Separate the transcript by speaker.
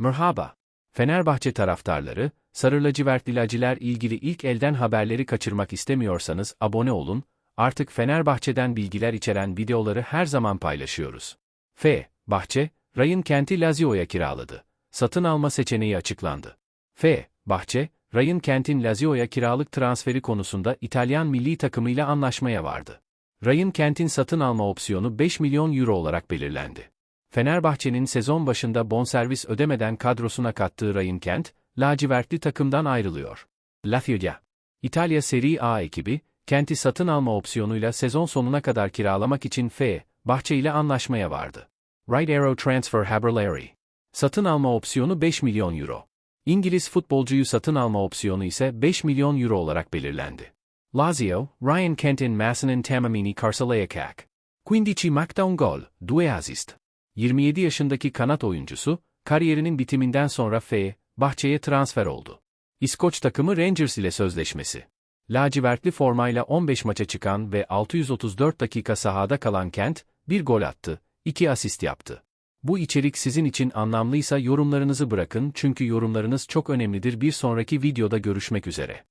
Speaker 1: Merhaba. Fenerbahçe taraftarları, Sarı lacivertliler ilgili ilk elden haberleri kaçırmak istemiyorsanız abone olun, artık Fenerbahçe'den bilgiler içeren videoları her zaman paylaşıyoruz. F. Bahçe, Ryan Kent'i Lazio'ya kiraladı. Satın alma seçeneği açıklandı. F. Bahçe, Ryan Kent'in Lazio'ya kiralık transferi konusunda İtalyan milli takımıyla anlaşmaya vardı. Ryan Kent'in satın alma opsiyonu 5 milyon euro olarak belirlendi. Fenerbahçe'nin sezon başında bonservis ödemeden kadrosuna kattığı Ryan Kent, lacivertli takımdan ayrılıyor. Lazio'ya. İtalya Serie A ekibi, Kent'i satın alma opsiyonuyla sezon sonuna kadar kiralamak için F. Bahçe ile anlaşmaya vardı. Right Arrow Transfer Haberleri. Satın alma opsiyonu 5 milyon euro. İngiliz futbolcuyu satın alma opsiyonu ise 5 milyon euro olarak belirlendi. Lazio, Ryan Kent'in Masinin tamamini karşılayacak. Quindici maçta un gol, due assist. 27 yaşındaki kanat oyuncusu, kariyerinin bitiminden sonra F. Bahçe'ye transfer oldu. İskoç takımı Rangers ile sözleşmesi. Lacivertli formayla 15 maça çıkan ve 634 dakika sahada kalan Kent, bir gol attı, iki asist yaptı. Bu içerik sizin için anlamlıysa yorumlarınızı bırakın çünkü yorumlarınız çok önemlidir. Bir sonraki videoda görüşmek üzere.